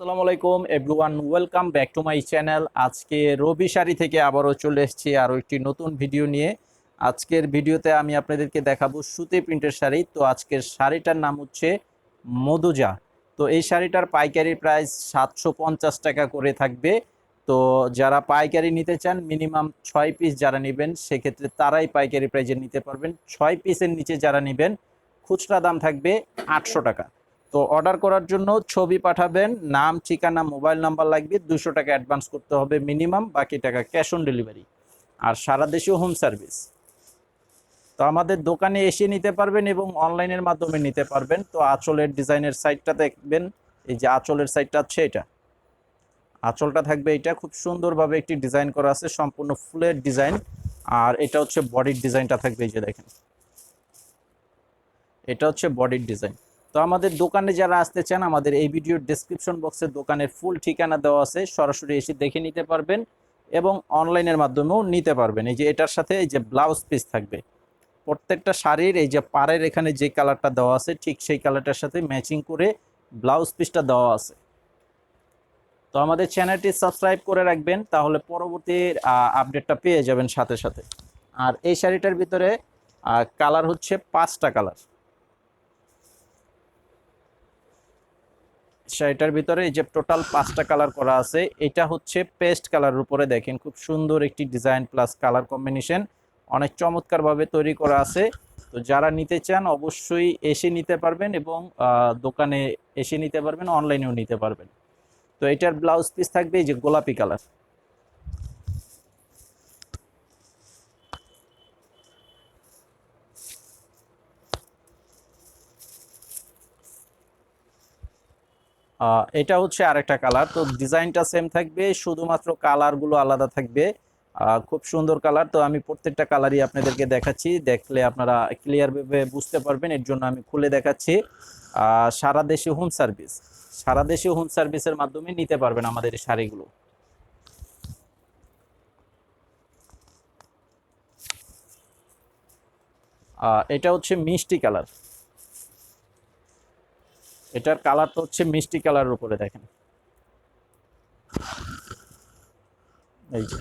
আসসালামু আলাইকুম everyone welcome back to my channel আজকে রবি শাড়ি থেকে আবারও চলে এসেছি আরও একটি নতুন ভিডিও নিয়ে। আজকের ভিডিওতে আমি আপনাদেরকে দেখাবো সুতি প্রিন্টের শাড়ি। তো আজকের শাড়িটার নাম হচ্ছে মধুজা। তো এই শাড়িটার পাইকারি প্রাইস সাতশো পঞ্চাশ টাকা করে থাকবে। তো যারা পাইকারি নিতে চান মিনিমাম ছয় পিস যারা নেবেন, সেক্ষেত্রে তারাই পাইকারি প্রাইজে নিতে পারবেন। ছয় পিসের নিচে যারা নেবেন, খুচরা দাম থাকবে আটশো টাকা। তো অর্ডার করার জন্য ছবি পাঠাবেন, নাম, ঠিকানা মোবাইল নাম্বার লাগবে, দুশো টাকা অ্যাডভান্স করতে হবে মিনিমাম বাকি টাকা ক্যাশ অন ডেলিভারি আর সারা দেশে হোম সার্ভিস তো আমাদের দোকানে এসে নিতে পারবেন এবং অনলাইনের মাধ্যমে নিতে পারবেন। তো আঁচলের ডিজাইনের সাইটটা দেখবেন, এই যে আঁচলের সাইটটা আছে এটা। আঁচলটা থাকবে এটা, খুব সুন্দরভাবে একটি ডিজাইন করা আছে, সম্পূর্ণ ফুলের ডিজাইন আর এটা হচ্ছে বডির ডিজাইনটা থাকবে এই যে দেখেন। এটা হচ্ছে বডির ডিজাইন তো আমাদের দোকানে যারা আসতে চান, আমাদের এই ভিডিওর ডেসক্রিপশন বক্সে দোকানের ফুল ঠিকানা দেওয়া আছে। সরাসরি এসে দেখে নিতে পারবেন এবং অনলাইনের মাধ্যমেও নিতে পারবেন। এই যে এটার সাথে এই যে ব্লাউজ পিস থাকবে। প্রত্যেকটা শাড়ির এই যে পাড়ের এখানে যে কালারটা দেওয়া আছে, ঠিক সেই কালারটার সাথে ম্যাচিং করে ব্লাউজ পিসটা দেওয়া আছে। তো আমাদের চ্যানেলটি সাবস্ক্রাইব করে রাখবেন, তাহলে পরবর্তী আপডেটটা পেয়ে যাবেন সাথে সাথে। আর এই শাড়িটার ভিতরে কালার হচ্ছে পাঁচটা কালার শাড়িটার ভিতরে এই যে টোটাল পাঁচটা কালার করা আছে, এটা হচ্ছে পেস্ট কালারের উপরে দেখেন, খুব সুন্দর একটি ডিজাইন প্লাস কালার কম্বিনেশন অনেক চমৎকারভাবে তৈরি করা আছে। তো যারা নিতে চান, অবশ্যই এসে নিতে পারবেন এবং দোকানে এসে নিতে পারবেন অনলাইনেও নিতে পারবেন। তো এটার ব্লাউজ পিস থাকবে এই যে গোলাপি কালার এটা হচ্ছে আরেকটা কালার তো ডিজাইনটা সেম থাকবে, শুধুমাত্র কালারগুলো আলাদা থাকবে। খুব সুন্দর কালার তো আমি প্রত্যেকটা কালারই আপনাদেরকে দেখাচ্ছি। দেখলে আপনারা ক্লিয়ারভাবে বুঝতে পারবেন। এর জন্য আমি খুলে দেখাচ্ছি। সারা দেশে হোম সার্ভিস সারা দেশে হোম সার্ভিসের মাধ্যমে নিতে পারবেন আমাদের এই শাড়িগুলো। এটা হচ্ছে মিষ্টি কালার এটার কালারটা হচ্ছে মিষ্টি কালারের উপরে দেখেন। এই যে।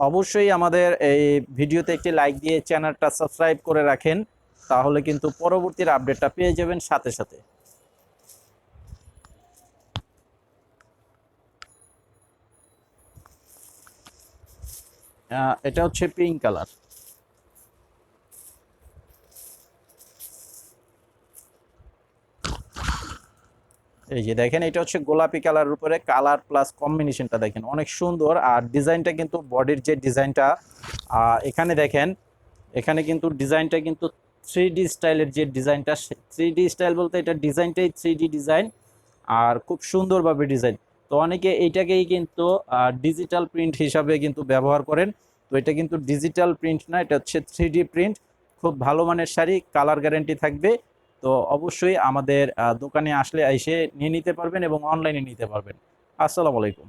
অবশ্যই আমাদের এই ভিডিওতে একটি লাইক দিয়ে চ্যানেলটা সাবস্ক্রাইব করে রাখেন, তাহলে কিন্তু পরবর্তীর আপডেটটা পেয়ে যাবেন সাথে সাথে। এটা হচ্ছে পিঙ্ক কালার এই যে দেখেন, এটা হচ্ছে গোলাপি কালার উপরে কালার প্লাস কম্বিনেশনটা দেখেন। অনেক সুন্দর আর ডিজাইনটা কিন্তু বডির যে ডিজাইনটা এখানে দেখেন, এখানে কিন্তু ডিজাইনটা কিন্তু থ্রি ডি স্টাইলের যে ডিজাইনটা থ্রি ডি স্টাইল বলতে এটা ডিজাইনটাই থ্রি ডি ডিজাইন আর খুব সুন্দরভাবে ডিজাইন। তো অনেকে এইটাকেই কিন্তু ডিজিটাল প্রিন্ট হিসাবে কিন্তু ব্যবহার করেন। তো এটা কিন্তু ডিজিটাল প্রিন্ট না, এটা হচ্ছে থ্রি প্রিন্ট। খুব ভালো মানের শাড়ি, কালার গ্যারেন্টি থাকবে। তো অবশ্যই আমাদের দোকানে আসলে এসে নিয়ে নিতে পারবেন এবং অনলাইনে নিতে পারবেন। আসসালামু আলাইকুম।